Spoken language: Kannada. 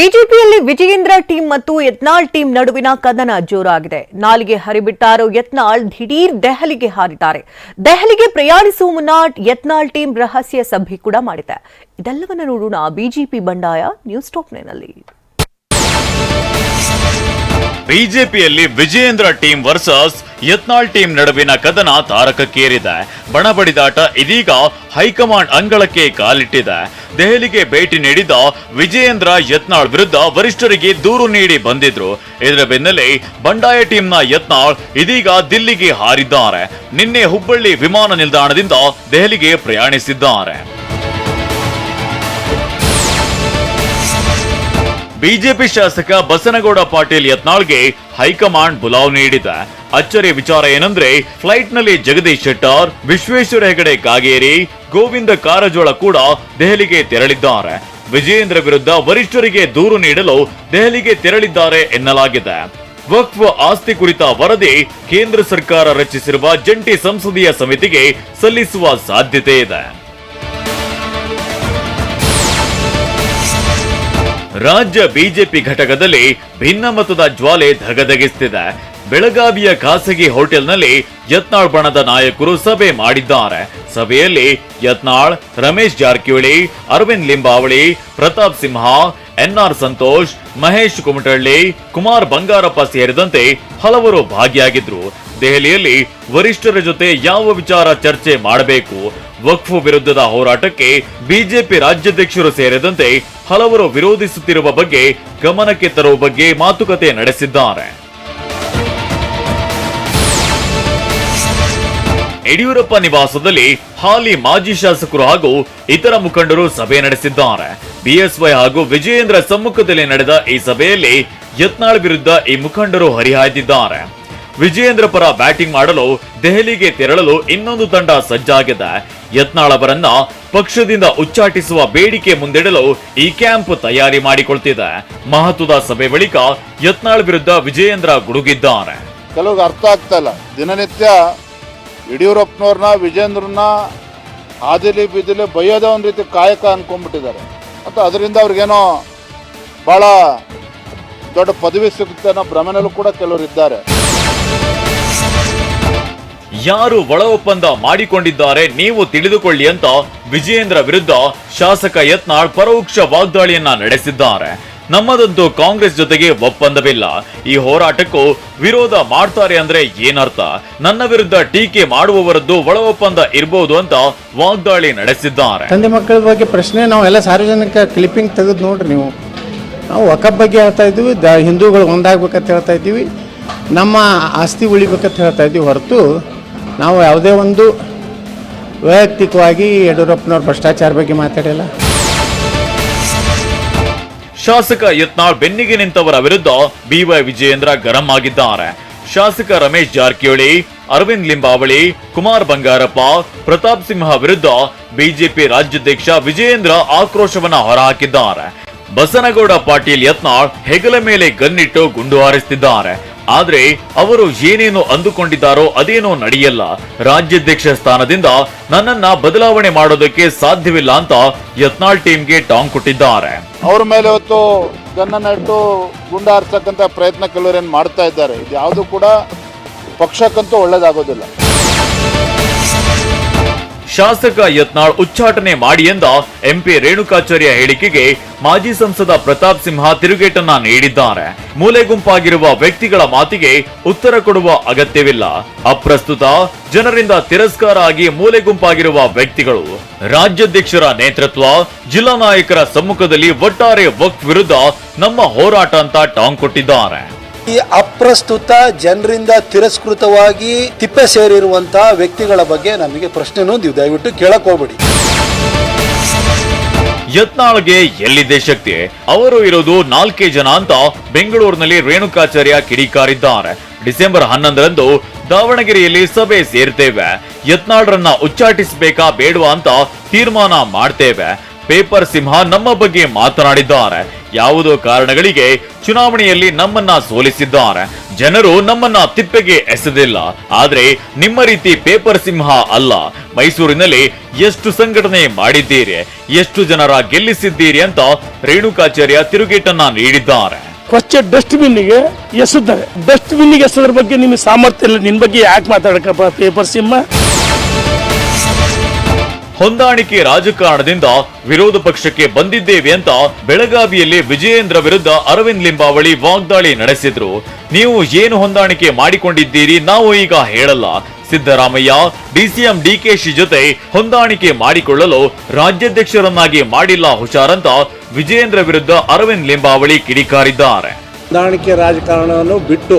ಬಿಜೆಪಿಯಲ್ಲಿ ವಿಜಯೇಂದ್ರ ಟೀಮ್ ಮತ್ತು ಯತ್ನಾಳ್ ಟೀಮ್ ನಡುವಿನ ಕದನ ಜೋರಾಗಿದೆ. ನಾಲಿಗೆ ಹರಿಬಿಟ್ಟಾರೋ ಯತ್ನಾಳ್ ದಿಢೀರ್ ದೆಹಲಿಗೆ ಹಾರಿದ್ದಾರೆ. ದೆಹಲಿಗೆ ಪ್ರಯಾಣಿಸುವ ಮುನ್ನ ಯತ್ನಾಳ್ ಟೀಮ್ ರಹಸ್ಯ ಸಭೆ ಕೂಡ ಮಾಡಿದೆ. ಇದೆಲ್ಲವನ್ನ ನೋಡೋಣ. ಬಿಜೆಪಿ ಬಂಡಾಯ, ನ್ಯೂಸ್ ಟಾಪ್ನಲ್ಲಿ ಬಿಜೆಪಿಯಲ್ಲಿ Vijayendra team versus Yatnal team ನಡುವಿನ ಕದನ ತಾರಕಕ್ಕೇರಿದೆ. ಬಣಬಡಿದಾಟ ಇದೀಗ ಹೈಕಮಾಂಡ್ ಅಂಗಳಕ್ಕೆ ಕಾಲಿಟ್ಟಿದೆ. ದೆಹಲಿಗೆ ಭೇಟಿ ನೀಡಿದ ವಿಜಯೇಂದ್ರ ಯತ್ನಾಳ್ ವಿರುದ್ಧ ವರಿಷ್ಠರಿಗೆ ದೂರು ನೀಡಿ ಬಂದಿದ್ರು. ಇದರ ಬೆನ್ನಲ್ಲೇ ಬಂಡಾಯ ಟೀಮ್ನ ಯತ್ನಾಳ್ ಇದೀಗ ದಿಲ್ಲಿಗೆ ಹಾರಿದ್ದಾರೆ. ನಿನ್ನೆ ಹುಬ್ಬಳ್ಳಿ ವಿಮಾನ ನಿಲ್ದಾಣದಿಂದ ದೆಹಲಿಗೆ ಪ್ರಯಾಣಿಸಿದ್ದಾರೆ. ಬಿಜೆಪಿ ಶಾಸಕ ಬಸನಗೌಡ ಪಾಟೀಲ್ ಯತ್ನಾಳ್ಗೆ ಹೈಕಮಾಂಡ್ ಬುಲಾವ್ ನೀಡಿದೆ. ಅಚ್ಚರಿ ವಿಚಾರ ಏನಂದ್ರೆ ಫ್ಲೈಟ್ನಲ್ಲಿ ಜಗದೀಶ್ ಶೆಟ್ಟರ್, ವಿಶ್ವೇಶ್ವರ ಹೆಗಡೆ ಕಾಗೇರಿ, ಗೋವಿಂದ ಕಾರಜೋಳ ಕೂಡ ದೆಹಲಿಗೆ ತೆರಳಿದ್ದಾರೆ. ವಿಜಯೇಂದ್ರ ವಿರುದ್ಧ ವರಿಷ್ಠರಿಗೆ ದೂರು ನೀಡಲು ದೆಹಲಿಗೆ ತೆರಳಿದ್ದಾರೆ ಎನ್ನಲಾಗಿದೆ. ವಕ್ಫ್ ಆಸ್ತಿ ಕುರಿತ ವರದಿ ಕೇಂದ್ರ ಸರ್ಕಾರ ರಚಿಸಿರುವ ಜಂಟಿ ಸಂಸದೀಯ ಸಮಿತಿಗೆ ಸಲ್ಲಿಸುವ ಸಾಧ್ಯತೆ ಇದೆ. ರಾಜ್ಯ ಬಿಜೆಪಿ ಘಟಕದಲ್ಲಿ ಭಿನ್ನಮತದ ಜ್ವಾಲೆ ಧಗಧಗಿಸುತ್ತಿದೆ ಬೆಳಗಾವಿಯ ಖಾಸಗಿ ಹೋಟೆಲ್ನಲ್ಲಿ ಯತ್ನಾಳ್ ಬಣದ ನಾಯಕರು ಸಭೆ ಮಾಡಿದ್ದಾರೆ. ಸಭೆಯಲ್ಲಿ ಯತ್ನಾಳ್, ರಮೇಶ್ ಜಾರಕಿಹೊಳಿ, ಅರವಿಂದ್ ಲಿಂಬಾವಳಿ, ಪ್ರತಾಪ್ ಸಿಂಹ, ಎನ್ಆರ್ ಸಂತೋಷ್, ಮಹೇಶ್ ಕುಮಟಳ್ಳಿ, ಕುಮಾರ್ ಬಂಗಾರಪ್ಪ ಸೇರಿದಂತೆ ಹಲವರು ಭಾಗಿಯಾಗಿದ್ರು. ದೆಹಲಿಯಲ್ಲಿ ವರಿಷ್ಠರ ಜೊತೆ ಯಾವ ವಿಚಾರ ಚರ್ಚೆ ಮಾಡಬೇಕು? ವಕ್ಫ್ ವಿರುದ್ಧದ ಹೋರಾಟಕ್ಕೆ ಬಿಜೆಪಿ ರಾಜ್ಯಾಧ್ಯಕ್ಷರು ಸೇರಿದಂತೆ ಹಲವರು ವಿರೋಧಿಸುತ್ತಿರುವ ಬಗ್ಗೆ ಗಮನಕ್ಕೆ ತರುವ ಬಗ್ಗೆ ಮಾತುಕತೆ ನಡೆಸಿದ್ದಾರೆ. ಯಡಿಯೂರಪ್ಪ ನಿವಾಸದಲ್ಲಿ ಹಾಲಿ ಮಾಜಿ ಶಾಸಕರು ಹಾಗೂ ಇತರ ಮುಖಂಡರು ಸಭೆ ನಡೆಸಿದ್ದಾರೆ. ಬಿಎಸ್ವೈ ಹಾಗೂ ವಿಜಯೇಂದ್ರ ಸಮ್ಮುಖದಲ್ಲಿ ನಡೆದ ಈ ಸಭೆಯಲ್ಲಿ ಯತ್ನಾಳ್ ವಿರುದ್ಧ ಈ ಮುಖಂಡರು ಹರಿಹಾಯ್ದಿದ್ದಾರೆ. ವಿಜಯೇಂದ್ರ ಪರ ಬ್ಯಾಟಿಂಗ್ ಮಾಡಲು ದೆಹಲಿಗೆ ತೆರಳಲು ಇನ್ನೊಂದು ತಂಡ ಸಜ್ಜಾಗಿದೆ. ಯತ್ನಾಳ್ ಅವರನ್ನ ಪಕ್ಷದಿಂದ ಉಚ್ಚಾಟಿಸುವ ಬೇಡಿಕೆ ಮುಂದಿಡಲು ಈ ಕ್ಯಾಂಪ್ ತಯಾರಿ ಮಾಡಿಕೊಳ್ತಿದೆ. ಮಹತ್ವದ ಸಭೆ ಬಳಿಕ ಯತ್ನಾಳ್ ವಿರುದ್ಧ ವಿಜಯೇಂದ್ರ ಗುಡುಗಿದ್ದಾರೆ. ಕೆಲವ್ರಿಗೆ ಅರ್ಥ ಆಗ್ತಾ ಇಲ್ಲ. ದಿನನಿತ್ಯ ಯಡಿಯೂರಪ್ಪನವ್ರನ್ನ, ವಿಜೇಂದ್ರನ್ನ ಆದಿಲಿ ಬಿದಿಲಿ ಬೈಯೋದೇ ಒಂದು ರೀತಿ ಕಾಯಕ ಅನ್ಕೊಂಡ್ಬಿಟ್ಟಿದ್ದಾರೆ. ಮತ್ತು ಅದರಿಂದ ಅವ್ರಿಗೇನೋ ಭಾಳ ದೊಡ್ಡ ಪದವಿ ಸಿಗುತ್ತೆ ಅನ್ನೋ ಭ್ರಮೆನಲ್ಲೂ ಕೂಡ ಕೆಲವರು ಇದ್ದಾರೆ. ಯಾರು ಒಳ ಒಪ್ಪಂದ ಮಾಡಿಕೊಂಡಿದ್ದಾರೆ ನೀವು ತಿಳಿದುಕೊಳ್ಳಿ ಅಂತ ವಿಜಯೇಂದ್ರ ವಿರುದ್ಧ ಶಾಸಕ ಯತ್ನಾಳ್ ಪರೋಕ್ಷ ವಾಗ್ದಾಳಿಯನ್ನ ನಡೆಸಿದ್ದಾರೆ. ನಮ್ಮದಂತೂ ಕಾಂಗ್ರೆಸ್ ಜೊತೆಗೆ ಒಪ್ಪಂದವಿಲ್ಲ. ಈ ಹೋರಾಟಕ್ಕೂ ವಿರೋಧ ಮಾಡ್ತಾರೆ ಅಂದ್ರೆ ಏನರ್ಥ? ನನ್ನ ವಿರುದ್ಧ ಟೀಕೆ ಮಾಡುವವರದ್ದು ಒಳ ಒಪ್ಪಂದ ಇರಬಹುದು ಅಂತ ವಾಗ್ದಾಳಿ ನಡೆಸಿದ್ದಾರೆ. ತಂದೆ ಮಕ್ಕಳ ಬಗ್ಗೆ ಪ್ರಶ್ನೆ ನಾವು ಎಲ್ಲ ಸಾರ್ವಜನಿಕ ಕ್ಲಿಪ್ಪಿಂಗ್ ತೆಗೆದು ನೋಡ್ರಿ ನೀವು. ನಾವು ಒಕ್ಕ ಬಗ್ಗೆ ಹೇಳ್ತಾ ಇದ್ದೀವಿ ಹಿಂದೂಗಳು ಒಂದಾಗ್ಬೇಕಂತ ಹೇಳ್ತಾ ಇದ್ದೀವಿ. ನಮ್ಮ ಆಸ್ತಿ ಉಳಿಬೇಕಂತ ಹೇಳ್ತಾ ಇದ್ದೀವಿ ಹೊರತು ನಾವು ಯಾವುದೇ ಒಂದು ವೈಯಕ್ತಿಕವಾಗಿ ಯಡಿಯೂರಪ್ಪನವ್ರ ಭ್ರಷ್ಟಾಚಾರ ಬಗ್ಗೆ ಮಾತಾಡಿಲ್ಲ. ಶಾಸಕ ಯತ್ನಾಳ್ ಬೆನ್ನಿಗೆ ನಿಂತವರ ವಿರುದ್ಧ ಬಿವೈ ವಿಜಯೇಂದ್ರ ಗರಂ ಆಗಿದ್ದಾರೆ. ಶಾಸಕ ರಮೇಶ್ ಜಾರಕಿಹೊಳಿ, ಅರವಿಂದ್ ಲಿಂಬಾವಳಿ, ಕುಮಾರ್ ಬಂಗಾರಪ್ಪ, ಪ್ರತಾಪ್ ಸಿಂಹ ವಿರುದ್ಧ ಬಿಜೆಪಿ ರಾಜ್ಯಾಧ್ಯಕ್ಷ ವಿಜಯೇಂದ್ರ ಆಕ್ರೋಶವನ್ನ ಹೊರಹಾಕಿದ್ದಾರೆ. ಬಸನಗೌಡ ಪಾಟೀಲ್ ಯತ್ನಾಳ್ ಹೆಗಲ ಮೇಲೆ ಗನ್ನಿಟ್ಟು ಗುಂಡು ಹಾರಿಸುತ್ತಿದ್ದಾರೆ ಆದ್ರೆ ಅವರು ಏನೇನು ಅಂದುಕೊಂಡಿದ್ದಾರೋ ಅದೇನೋ ನಡೆಯಲ್ಲ. ರಾಜ್ಯಾಧ್ಯಕ್ಷ ಸ್ಥಾನದಿಂದ ನನ್ನನ್ನ ಬದಲಾವಣೆ ಮಾಡೋದಕ್ಕೆ ಸಾಧ್ಯವಿಲ್ಲ ಅಂತ ಯತ್ನಾಳ್ ಟೀಮ್ಗೆ ಟಾಂಗ್ ಕೊಟ್ಟಿದ್ದಾರೆ. ಅವ್ರ ಮೇಲೆ ಇವತ್ತು ಗನ್ನ ಇಟ್ಟು ಪ್ರಯತ್ನ ಕೆಲವರೇನು ಮಾಡ್ತಾ ಇದ್ದಾರೆ? ಇದು ಯಾವುದು ಕೂಡ ಪಕ್ಷಕ್ಕಂತೂ ಒಳ್ಳೇದಾಗೋದಿಲ್ಲ. ಶಾಸಕ ಯತ್ನಾಳ್ ಉಚ್ಚಾಟನೆ ಮಾಡಿ ಎಂದ ಎಂಪಿ ರೇಣುಕಾಚಾರ್ಯ ಹೇಳಿಕೆಗೆ ಮಾಜಿ ಸಂಸದ ಪ್ರತಾಪ್ ಸಿಂಹ ತಿರುಗೇಟನ್ನ ನೀಡಿದ್ದಾರೆ. ಮೂಲೆ ಗುಂಪಾಗಿರುವ ವ್ಯಕ್ತಿಗಳ ಮಾತಿಗೆ ಉತ್ತರ ಕೊಡುವ ಅಗತ್ಯವಿಲ್ಲ. ಅಪ್ರಸ್ತುತ, ಜನರಿಂದ ತಿರಸ್ಕಾರ ಆಗಿ ಮೂಲೆ ಗುಂಪಾಗಿರುವ ವ್ಯಕ್ತಿಗಳು, ರಾಜ್ಯಾಧ್ಯಕ್ಷರ ನೇತೃತ್ವ, ಜಿಲ್ಲಾ ನಾಯಕರ ಸಮ್ಮುಖದಲ್ಲಿ ಒಟ್ಟಾರೆ ವಕ್ ವಿರುದ್ಧ ನಮ್ಮ ಹೋರಾಟ ಅಂತ ಟಾಂಗ್ ಕೊಟ್ಟಿದ್ದಾರೆ. ಈ ಅಪ್ರಸ್ತುತ ಜನರಿಂದ ತಿರಸ್ಕೃತವಾಗಿ ತಿಪ್ಪೆ ಸೇರಿರುವಂತಹ ವ್ಯಕ್ತಿಗಳ ಬಗ್ಗೆ ನಮಗೆ ಪ್ರಶ್ನೆ ನೀವು ದಯವಿಟ್ಟು ಕೇಳಕ್ ಹೋಗ್ಬೇಡಿ. ಯತ್ನಾಳ್ಗೆ ಎಲ್ಲಿದೆ ಶಕ್ತಿ? ಅವರು ಇರೋದು ನಾಲ್ಕೇ ಜನ ಅಂತ ಬೆಂಗಳೂರಿನಲ್ಲಿ ರೇಣುಕಾಚಾರ್ಯ ಕಿಡಿಕಾರಿದ್ದಾರೆ. ಡಿಸೆಂಬರ್ ಹನ್ನೊಂದರಂದು ದಾವಣಗೆರೆಯಲ್ಲಿ ಸಭೆ ಸೇರ್ತೇವೆ. ಯತ್ನಾಳ್ರನ್ನ ಉಚ್ಚಾಟಿಸಬೇಕಾ ಬೇಡವಾ ಅಂತ ತೀರ್ಮಾನ ಮಾಡ್ತೇವೆ. ಪೇಪರ್ ಸಿಂಹ ನಮ್ಮ ಬಗ್ಗೆ ಮಾತನಾಡಿದ್ದಾರೆ. ಯಾವುದೋ ಕಾರಣಗಳಿಗೆ ಚುನಾವಣೆಯಲ್ಲಿ ನಮ್ಮನ್ನ ಸೋಲಿಸಿದ್ದಾರೆ. ಜನರು ನಮ್ಮನ್ನ ತಿಪ್ಪೆಗೆ ಎಸೆದಿಲ್ಲ. ಆದ್ರೆ ನಿಮ್ಮ ರೀತಿ ಪೇಪರ್ ಸಿಂಹ ಅಲ್ಲ. ಮೈಸೂರಿನಲ್ಲಿ ಎಷ್ಟು ಸಂಘಟನೆ ಮಾಡಿದ್ದೀರಿ? ಎಷ್ಟು ಜನರ ಗೆಲ್ಲಿಸಿದ್ದೀರಿ ಅಂತ ರೇಣುಕಾಚಾರ್ಯ ತಿರುಗೇಟನ್ನ ನೀಡಿದ್ದಾರೆ. ಕೊಚ್ಚೆ ಡಸ್ಟ್ಬಿನ್ಗೆ ಎಸೆದ್ದಾರೆ ಡಸ್ಟ್ಬಿನ್ಗೆ ಎಸೆದ್ರ ಬಗ್ಗೆ ನಿಮಗೆ ಸಾಮರ್ಥ್ಯ ಇಲ್ಲ. ನಿನ್ ಬಗ್ಗೆ ಯಾಕೆ ಮಾತಾಡಕಪ್ಪ ಪೇಪರ್ ಸಿಂಹ? ಹೊಂದಾಣಿಕೆ ರಾಜಕಾರಣದಿಂದ ವಿರೋಧ ಪಕ್ಷಕ್ಕೆ ಬಂದಿದ್ದೇವೆ ಅಂತ ಬೆಳಗಾವಿಯಲ್ಲಿ ವಿಜಯೇಂದ್ರ ವಿರುದ್ಧ ಅರವಿಂದ್ ಲಿಂಬಾವಳಿ ವಾಗ್ದಾಳಿ ನಡೆಸಿದ್ರು. ನೀವು ಏನು ಹೊಂದಾಣಿಕೆ ಮಾಡಿಕೊಂಡಿದ್ದೀರಿ ನಾವು ಈಗ ಹೇಳಲ್ಲ. ಸಿದ್ದರಾಮಯ್ಯ, ಡಿಸಿಎಂ ಡಿಕೆಶಿ ಜೊತೆ ಹೊಂದಾಣಿಕೆ ಮಾಡಿಕೊಳ್ಳಲು ರಾಜ್ಯಾಧ್ಯಕ್ಷರನ್ನಾಗಿ ಮಾಡಿಲ್ಲ ಹುಷಾರಂತ ವಿಜಯೇಂದ್ರ ವಿರುದ್ಧ ಅರವಿಂದ್ ಲಿಂಬಾವಳಿ ಕಿಡಿಕಾರಿದ್ದಾರೆ. ಹೊಂದಾಣಿಕೆ ರಾಜಕಾರಣವನ್ನು ಬಿಟ್ಟು